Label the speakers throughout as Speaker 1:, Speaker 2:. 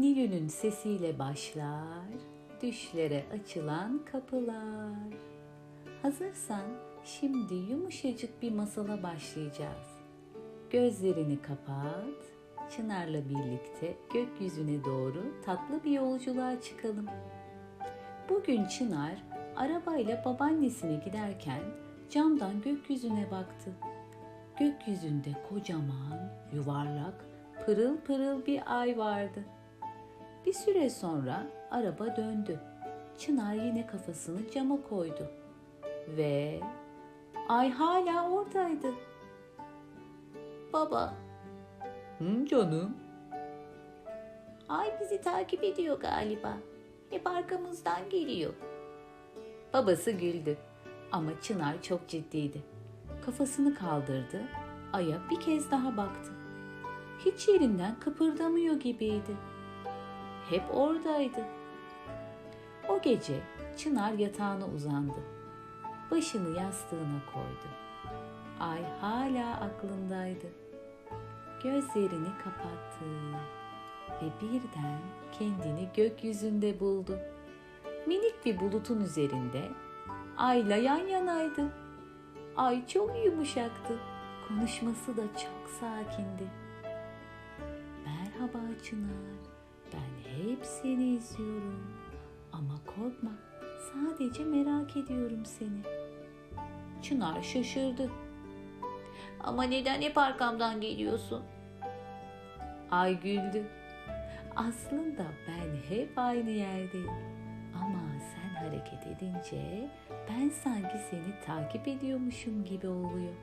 Speaker 1: Nilü'nün sesiyle başlar, düşlere açılan kapılar. Hazırsan şimdi yumuşacık bir masala başlayacağız. Gözlerini kapat, Çınar'la birlikte gökyüzüne doğru tatlı bir yolculuğa çıkalım. Bugün Çınar arabayla babaannesine giderken camdan gökyüzüne baktı. Gökyüzünde kocaman, yuvarlak, pırıl pırıl bir ay vardı. Bir süre sonra araba döndü. Çınar yine kafasını cama koydu. Ve ay hala oradaydı. Baba,
Speaker 2: Hı canım.
Speaker 1: ay bizi takip ediyor galiba. Hep arkamızdan geliyor. Babası güldü ama Çınar çok ciddiydi. Kafasını kaldırdı, aya bir kez daha baktı. Hiç yerinden kıpırdamıyor gibiydi. Hep oradaydı. O gece Çınar yatağına uzandı. Başını yastığına koydu. Ay hala aklındaydı. Gözlerini kapattı ve birden kendini gökyüzünde buldu. Minik bir bulutun üzerinde ayla yan yanaydı. Ay çok yumuşaktı. Konuşması da çok sakindi. Merhaba Çınar. Ben hep seni izliyorum. Ama korkma. Sadece merak ediyorum seni. Çınar şaşırdı. Ama neden hep arkamdan geliyorsun? Ay güldü. Aslında ben hep aynı yerdeyim. Ama sen hareket edince ben sanki seni takip ediyormuşum gibi oluyor.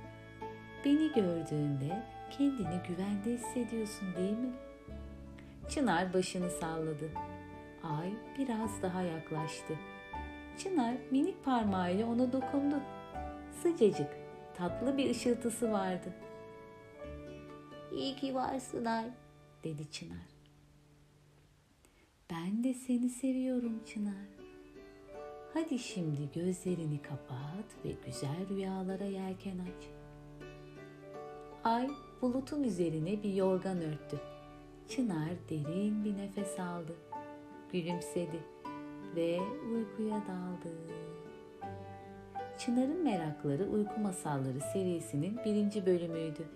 Speaker 1: Beni gördüğünde kendini güvende hissediyorsun değil mi? Çınar başını salladı. Ay biraz daha yaklaştı. Çınar minik parmağıyla ona dokundu. Sıcacık, tatlı bir ışıltısı vardı. İyi ki varsın Ay, dedi Çınar. Ben de seni seviyorum Çınar. Hadi şimdi gözlerini kapat ve güzel rüyalara yelken aç. Ay bulutun üzerine bir yorgan örttü. Çınar derin bir nefes aldı. Gülümsedi ve uykuya daldı. Çınar'ın Merakları Uyku Masalları serisinin birinci bölümüydü.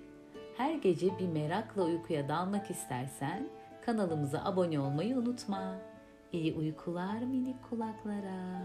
Speaker 1: Her gece bir merakla uykuya dalmak istersen kanalımıza abone olmayı unutma. İyi uykular minik kulaklara.